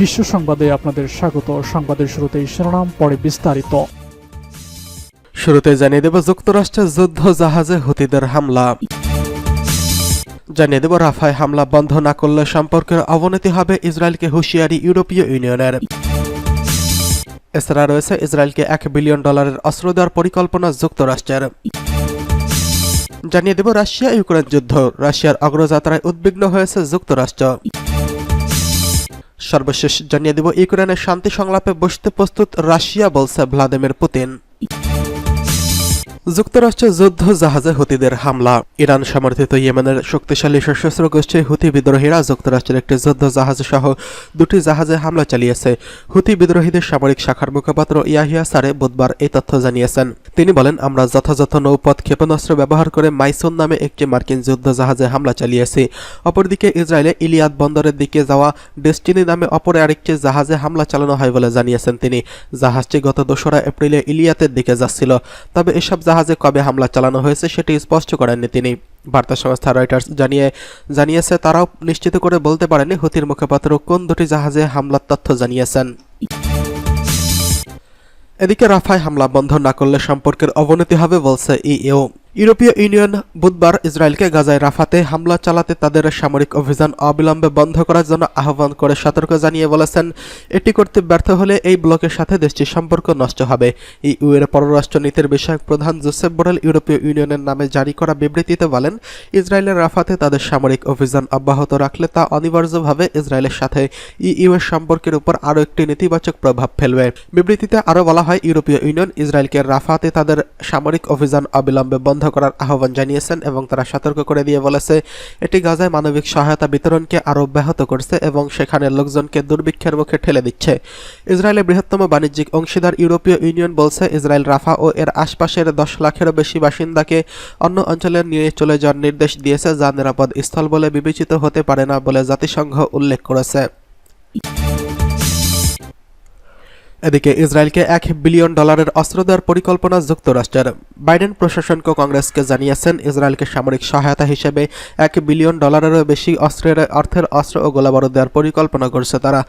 বিশ্ব সংবাদে আপনাদের স্বাগত। সংবাদের শুরুতেই শিরোনাম, পরে বিস্তারিত। শুরুতে জানিয়ে দেব যুক্তরাষ্ট্রের যুদ্ধ জাহাজে হুতিদের হামলা। জানিয়ে দেব রাফায় হামলা বন্ধ না করলে সম্পর্কের অবনতি হবে ইসরায়েলকে হুঁশিয়ারি ইউরোপীয় ইউনিয়নের। এছাড়া রয়েছে ইসরায়েলকে এক বিলিয়ন ডলারের অস্ত্র দেওয়ার পরিকল্পনা যুক্তরাষ্ট্রের। জানিয়ে দেব রাশিয়া ইউক্রেন যুদ্ধ। রাশিয়ার অগ্রযাত্রায় উদ্বিগ্ন হয়েছে যুক্তরাষ্ট্র। সর্বশেষ জানিয়ে দেব ইউক্রেনের শান্তি সংলাপে বসতে প্রস্তুত রাশিয়া বলছে ভ্লাদিমির পুতিন। যুক্তরাষ্ট্রের যুদ্ধ জাহাজে হুতিদের হামলা। ইরান সমর্থিত ইয়েমেনের শক্তিশালী সশস্ত্র গোষ্ঠী হুতি বিদ্রোহীরা যুক্তরাষ্ট্রের একটি যুদ্ধ জাহাজ সহ দুটি জাহাজে হামলা চালিয়েছে। হুতি বিদ্রোহীদের সামরিক শাখার মুখপাত্র ইয়াহিয়া সারে বুধবার এই তথ্য জানিয়েছেন। তিনি বলেন, আমরা যথাযথ নৌপথ, ক্ষেপণাস্ত্র ব্যবহার করে মাইসুন নামে একটি মার্কিন যুদ্ধ জাহাজে হামলা চালিয়েছি। অপরদিকে ইসরায়েলে ইলিয়াদ বন্দরের দিকে যাওয়া ডেস্টিনি নামে অপর আরেকটি জাহাজে হামলা চালানো হয় বলে জানিয়েছেন তিনি। জাহাজটি গত দোসরা এপ্রিলে ইলিয়াতের দিকে যাচ্ছিল। তবে এসব জাহাজে কবে হামলা চালানো হয়েছে সেটি স্পষ্ট করেননি তিনি। বার্তা সংস্থা রয়টার্স জানিয়ে, জানিয়েছে, তারাও নিশ্চিত করে বলতে পারেনি হুতির মুখপাত্র কোন দুটি জাহাজে হামলার তথ্য জানিয়েছেন। এদিকে রাফায় হামলা বন্ধ না করলে সম্পর্কের অবনতি হবে, বলছে ইইউ। ইউরোপীয় ইউনিয়ন বুধবার ইসরায়েলকে গাজায় রাফাতে হামলা চালাতে তাদের সামরিক অভিযান অবিলম্বে বন্ধ করার জন্য আহ্বান করে সতর্ক জানিয়ে বলেছেন, এটি করতে ব্যর্থ হলে এই ব্লকের সাথে দেশটির সম্পর্ক নষ্ট হবে। ইইউ এর পররাষ্ট্র নীতির বিষয়ক প্রধান জোসেফ বোরেল ইউরোপীয় ইউনিয়নের নামে জারি করা বিবৃতিতে বলেন, ইসরায়েলের রাফাতে তাদের সামরিক অভিযান অব্যাহত রাখলে তা অনিবার্যভাবে ইসরায়েলের সাথে ইইউ এর সম্পর্কের উপর আরও একটি নেতিবাচক প্রভাব ফেলবে। বিবৃতিতে আরও বলা হয়, ইউরোপীয় ইউনিয়ন ইসরায়েলকে রাফাতে তাদের সামরিক অভিযান অবিলম্বে বন্ধ করার আহ্বান জানিয়েছেন এবং তারা সতর্ক করে দিয়ে বলেছে, এটি গাজায় মানবিক সহায়তা বিতরণকে আরও ব্যাহত করছে এবং সেখানে লোকজনকে দুর্ভিক্ষের মুখে ঠেলে দিচ্ছে। ইসরায়েলের বৃহত্তম বাণিজ্যিক অংশীদার ইউরোপীয় ইউনিয়ন বলছে, ইসরায়েল, রাফা ও এর আশপাশের দশ লাখেরও বেশি বাসিন্দাকে অন্য অঞ্চলে নিয়ে চলে যাওয়ার নির্দেশ দিয়েছে, যা নিরাপদ স্থল বলে বিবেচিত হতে পারে না বলে জাতিসংঘ উল্লেখ করেছে। এদিকে ইসরায়েলকে এক বিলিয়ন ডলারের অস্ত্র দেওয়ার পরিকল্পনা যুক্তরাষ্ট্রের। বাইডেন প্রশাসনকে কংগ্রেসকে জানিয়েছেন, ইসরায়েলকে সামরিক সহায়তা হিসেবে এক বিলিয়ন ডলারেরও বেশি অস্ত্রের অর্থের অস্ত্র ও গোলাবারুদ দেওয়ার পরিকল্পনা করছে তারা।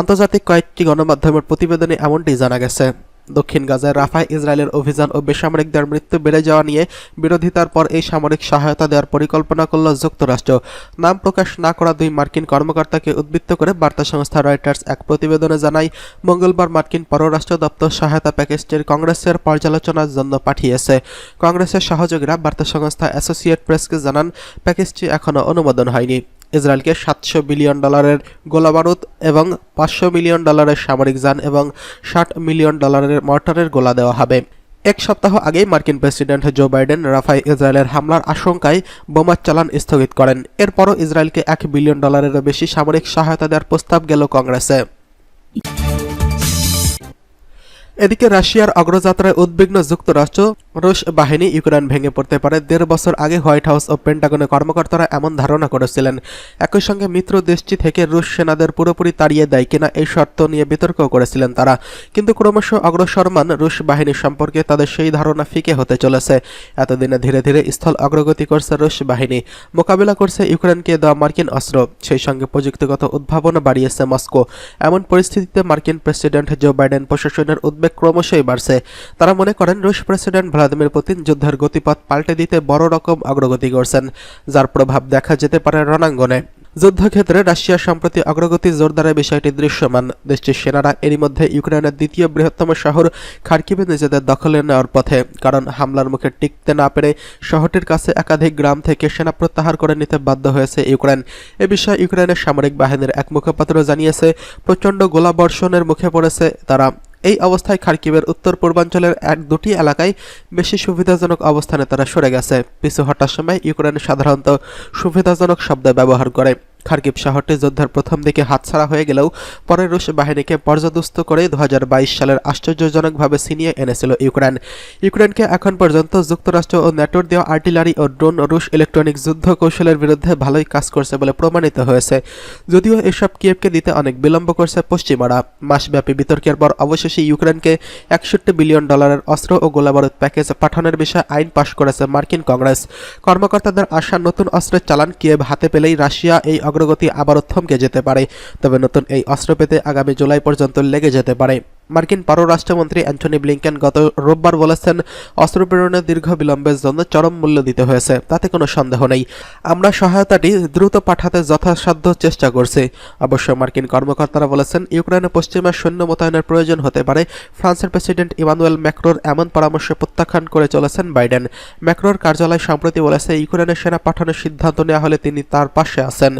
আন্তর্জাতিক কয়েকটি গণমাধ্যমের প্রতিবেদনে এমনটি জানা গেছে। দক্ষিণ গাজায় রাফায় ইসরায়েলের অভিযান ও বেসামরিকদের মৃত্যু বেড়ে যাওয়া নিয়ে বিরোধিতার পর এই সামরিক সহায়তা দেওয়ার পরিকল্পনা করল যুক্তরাষ্ট্র। নাম প্রকাশ না করা দুই মার্কিন কর্মকর্তাকে উদ্বৃত্ত করে বার্তা সংস্থা রয়টার্স এক প্রতিবেদনে জানায়, মঙ্গলবার মার্কিন পররাষ্ট্র দপ্তর সহায়তা প্যাকেজটির কংগ্রেসের পর্যালোচনার জন্য পাঠিয়েছে। কংগ্রেসের সহযোগীরা বার্তা সংস্থা অ্যাসোসিয়েট প্রেসকে জানান, প্যাকেজটি এখনও অনুমোদন হয়নি। ইসরায়েলকে সাতশো বিলিয়ন ডলারের গোলাবারুদ এবং পাঁচশো মিলিয়ন ডলারের সামরিক যান এবং ষাট মিলিয়ন ডলারের মর্টারের গোলা দেওয়া হবে। এক সপ্তাহ আগেই মার্কিন প্রেসিডেন্ট জো বাইডেন রাফাই ইসরায়েলের হামলার আশঙ্কায় বোমার চালান স্থগিত করেন। এরপরও ইসরায়েলকে এক বিলিয়ন ডলারেরও বেশি সামরিক সহায়তা দেওয়ার প্রস্তাব গেল কংগ্রেসে। এদিকে রাশিয়ার অগ্রযাত্রায় উদ্বিগ্ন যুক্তরাষ্ট্র, রুশ বাহিনী ইউক্রেন ভেঙে পড়তে পারে। দেড় বছর আগে হোয়াইট হাউস ও পেন্টাগনের কর্মকর্তারা এমন ধারণা করেছিলেন। একই সঙ্গে মিত্র দেশটি থেকে রুশ সেনাদের পুরোপুরি তাড়িয়ে দেয় কিনা এই শর্ত নিয়ে বিতর্ক করেছিলেন তারা। কিন্তু ক্রমশ অগ্রসরমান রুশ বাহিনী সম্পর্কে তাদের সেই ধারণা ফিকে হতে চলেছে। এতদিনে ধীরে ধীরে স্থল অগ্রগতি করছে রুশ বাহিনী। মোকাবিলা করছে ইউক্রেনকে দেওয়া মার্কিন অস্ত্র। সেই সঙ্গে প্রযুক্তিগত উদ্ভাবন বাড়িয়েছে মস্কো। এমন পরিস্থিতিতে মার্কিন প্রেসিডেন্ট জো বাইডেন প্রশাসনের উদ্বেগ ক্রমশই বাড়ছে। তারা মনে করেন, রুশ প্রেসিডেন্ট ভ্লাদিমির পুতিন যুদ্ধের গতিপথ পাল্টে দিতে বড় রকম অগ্রগতি করছেন, যার প্রভাব দেখা যেতে পারে রণাঙ্গনে। যুদ্ধক্ষেত্রে রাশিয়ার সম্প্রতি অগ্রগতি জোরদারের বিষয়টি দৃশ্যমান। দেশটির সেনারা এরই মধ্যে ইউক্রেনের দ্বিতীয় বৃহত্তম শহর খার্কিবে নিজেদের দখলে নেওয়ার পথে, কারণ হামলার মুখে টিকতে না পেরে শহরটির কাছে একাধিক গ্রাম থেকে সেনা প্রত্যাহার করে নিতে বাধ্য হয়েছে ইউক্রেন। এ বিষয়ে ইউক্রেনের সামরিক বাহিনীর এক মুখপাত্র জানিয়েছে, প্রচণ্ড গোলাবর্ষণের মুখে পড়েছে তারা। এই অবস্থায় খার্কিভের উত্তর পূর্বাঞ্চলের এক দুটি এলাকায় বেশি সুবিধাজনক অবস্থানে তারা সরে গেছে। পিছু হটার সময় ইউক্রেন সাধারণত সুবিধাজনক শব্দ ব্যবহার করে। খার্কিব শহরটি যুদ্ধের প্রথম দিকে হাতছাড়া হয়ে গেলেও পরে রুশ বাহিনীকে পর্যদস্ত করে দু সালের আশ্চর্যজনকভাবে ছিনিয়ে এনেছিল ইউক্রেন। ইউক্রেনকে এখন পর্যন্ত যুক্তরাষ্ট্র ও ন্যাটোর দেওয়া আর্টিলারি ও ড্রোন রুশ ইলেকট্রনিক যুদ্ধ কৌশলের বিরুদ্ধে ভালোই কাজ করছে বলে প্রমাণিত হয়েছে। যদিও এসব কিয়েভকে দিতে অনেক বিলম্ব করছে পশ্চিমারা। মাসব্যাপী বিতর্কের পর অবশেষে ইউক্রেনকে একষট্টি বিলিয়ন ডলারের অস্ত্র ও গোলাবারুদ প্যাকেজ পাঠানোর বিষয়ে আইন পাশ করেছে মার্কিন কংগ্রেস। কর্মকর্তাদের আশা, নতুন অস্ত্রের চালান কিয়েভ হাতে পেলেই রাশিয়া এই অগ্রগতি আবারও থমকে যেতে পারে। তবে নতুন এই অস্ত্র পেতে আগামী জুলাই পর্যন্ত লেগে যেতে পারে। মার্কিন পররাষ্ট্রমন্ত্রী অ্যান্টনি ব্লিংকেন গত রোববার বলেছেন, অস্ত্র প্রেরণের দীর্ঘ বিলম্বের জন্য চরম মূল্য দিতে হয়েছে, তাতে কোনো সন্দেহ নেই। আমরা সহায়তাটি দ্রুত পাঠাতে যথাসাধ্য চেষ্টা করছি। অবশ্য মার্কিন কর্মকর্তারা বলেছেন, ইউক্রেনে পশ্চিমা সৈন্য মোতায়েনের প্রয়োজন হতে পারে। ফ্রান্সের প্রেসিডেন্ট ইমানুয়েল ম্যাক্রোর এমন পরামর্শ প্রত্যাখ্যান করে চলেছেন বাইডেন। ম্যাক্রোর কার্যালয় সম্প্রতি বলেছে ইউক্রেনে সেনা পাঠানোর সিদ্ধান্ত নেওয়া হলে তিনি তার পাশে আছেন।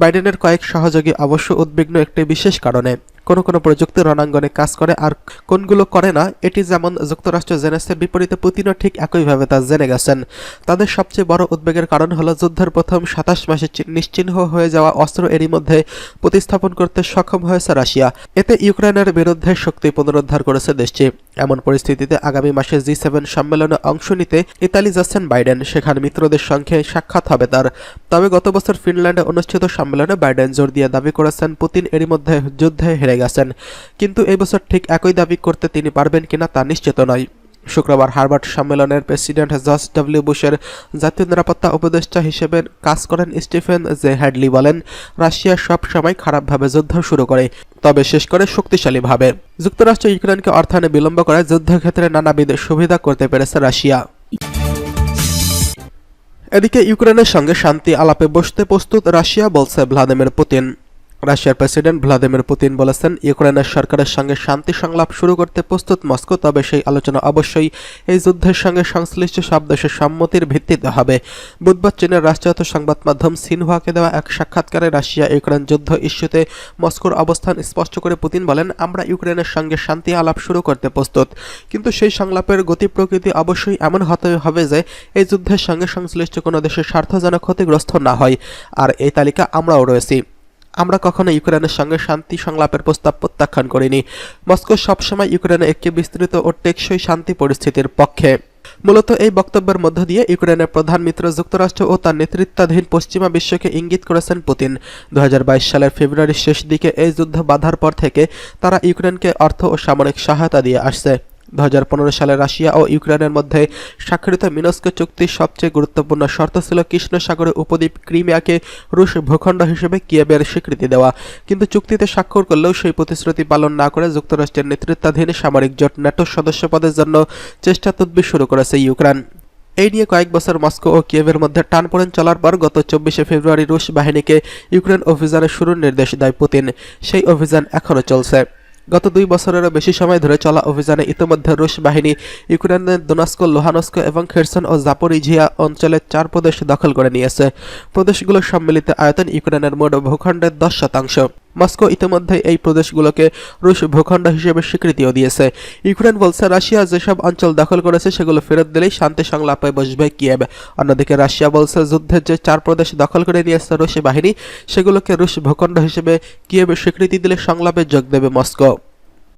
বাইডেনের কয়েক সহযোগী অবশ্য উদ্বিগ্ন একটি বিশেষ কারণে। কোনো কোনো প্রযুক্তি রণাঙ্গনে কাজ করে আর কোনগুলো করে না, এটি যেমন যুক্তরাষ্ট্র জেনেছে, বিপরীতে পুতিনও ঠিক একইভাবে তা জেনে গেছেন। তাদের সবচেয়ে বড় উদ্বেগের কারণ হলো যুদ্ধের প্রথম সাতাশ মাসে নিশ্চিহ্ন হয়ে যাওয়া অস্ত্র এরই মধ্যে প্রতিস্থাপন করতে সক্ষম হয়েছে রাশিয়া। এতে ইউক্রেনের বিরুদ্ধে শক্তি পুনরুদ্ধার করেছে দেশটি। এমন পরিস্থিতিতে আগামী মাসে জি সেভেন সম্মেলনে অংশ নিতে ইতালি যাচ্ছেন বাইডেন। সেখানে মিত্রদের সঙ্গে সাক্ষাৎ হবে তার। তবে গত বছর ফিনল্যান্ডে অনুষ্ঠিত সম্মেলনে বাইডেন জোর দিয়ে দাবি করেছেন, পুতিন এরই মধ্যে যুদ্ধে হেরে গেছেন। কিন্তু এই বছর ঠিক একই দাবি করতে তিনি পারবেন কিনা তা নিশ্চিত নয়। শুক্রবার হার্ভার্ড সম্মেলনের প্রেসিডেন্ট জর্জ ডব্লিউ বুশের জাতীয় নিরাপত্তা উপদেষ্টা হিসেবে কাজ করেন স্টিফেন জে হ্যাডলি বলেন, রাশিয়া সব সময় খারাপভাবে যুদ্ধ শুরু করে, তবে শেষ করে শক্তিশালীভাবে। যুক্তরাষ্ট্র ইউক্রেনকে অর্থায়নে বিলম্ব করে যুদ্ধক্ষেত্রে নানাবিধ সুবিধা করতে পেরেছে রাশিয়া। এদিকে ইউক্রেনের সঙ্গে শান্তি আলাপে বসতে প্রস্তুত রাশিয়া বলছে ভ্লাদিমির পুতিন। রাশিয়ার প্রেসিডেন্ট ভ্লাদিমির পুতিন বলেছেন, ইউক্রেনের সরকারের সঙ্গে শান্তি সংলাপ শুরু করতে প্রস্তুত মস্কো, তবে সেই আলোচনা অবশ্যই এই যুদ্ধের সঙ্গে সংশ্লিষ্ট সব দেশের সম্মতির ভিত্তিতে হবে। বুধবার চীনের রাষ্ট্রায়ত্ত সংবাদ মাধ্যম সিনহুয়াকে দেওয়া এক সাক্ষাৎকারে রাশিয়া ইউক্রেন যুদ্ধ ইস্যুতে মস্কোর অবস্থান স্পষ্ট করে পুতিন বলেন, আমরা ইউক্রেনের সঙ্গে শান্তি আলাপ শুরু করতে প্রস্তুত। কিন্তু সেই সংলাপের গতি প্রকৃতি অবশ্যই এমন হতে হবে যে, এই যুদ্ধের সঙ্গে সংশ্লিষ্ট কোনো দেশের স্বার্থ যেন ক্ষতিগ্রস্ত না হয়। আর এই তালিকা আমরাও রয়েছি। আমরা কখনো ইউক্রেনের সঙ্গে শান্তি সংলাপের প্রস্তাব প্রত্যাখ্যান করিনি। মস্কো সবসময় ইউক্রেনে একটি বিস্তৃত ও টেকসই শান্তি পরিস্থিতির পক্ষে। মূলত এই বক্তব্যের মধ্য দিয়ে ইউক্রেনের প্রধান মিত্র যুক্তরাষ্ট্র ও তার নেতৃত্বাধীন পশ্চিমা বিশ্বকে ইঙ্গিত করেছেন পুতিন। দুই হাজার বাইশ সালের ফেব্রুয়ারির শেষ দিকে এই যুদ্ধ বাধার পর থেকে তারা ইউক্রেনকে অর্থ ও সামরিক সহায়তা দিয়ে আসছে। দু হাজার পনেরো সালে রাশিয়া ও ইউক্রেনের মধ্যে স্বাক্ষরিত মিনস্ক চুক্তির সবচেয়ে গুরুত্বপূর্ণ শর্ত ছিল কৃষ্ণ সাগরে উপদ্বীপ ক্রিমিয়াকে রুশ ভূখণ্ড হিসেবে কিয়েবের স্বীকৃতি দেওয়া। কিন্তু চুক্তিতে স্বাক্ষর করলেও সেই প্রতিশ্রুতি পালন না করে যুক্তরাষ্ট্রের নেতৃত্বাধীন সামরিক জোট ন্যাটো সদস্য পদের জন্য চেষ্টা তদবির শুরু করেছে ইউক্রেন। এই নিয়ে কয়েক বছর মস্কো ও কিয়েভের মধ্যে টানপোড়েন চলার পর গত চব্বিশে ফেব্রুয়ারি রুশ বাহিনীকে ইউক্রেন অভিযানের শুরুর নির্দেশ দেয় পুতিন। সেই অভিযান এখনও চলছে। গত দুই বছরেরও বেশি সময় ধরে চলা অভিযানে ইতিমধ্যে রুশ বাহিনী ইউক্রেনের দোনাস্ক, লোহানস্ক এবং খেরসন ও জাপোরিঝিয়া অঞ্চলের চার প্রদেশ দখল করে নিয়েছে। প্রদেশগুলোর সম্মিলিত আয়তন ইউক্রেনের মোট ভূখণ্ডের দশ শতাংশ। মস্কো ইতিমধ্যে এই প্রদেশগুলোকে রুশ ভূখণ্ড হিসেবে স্বীকৃতিও দিয়েছে। ইউক্রেন বলছে, রাশিয়া যেসব অঞ্চল দখল করেছে, সেগুলো ফেরত দিলেই শান্তি সংলাপে বসবে কিয়েব অন্যদিকে রাশিয়া বলছে, যুদ্ধের যে চার প্রদেশ দখল করে নিয়েছে রুশ বাহিনী, সেগুলোকে রুশ ভূখণ্ড হিসেবে কিয়েব স্বীকৃতি দিলে সংলাপে যোগ দেবে মস্কো।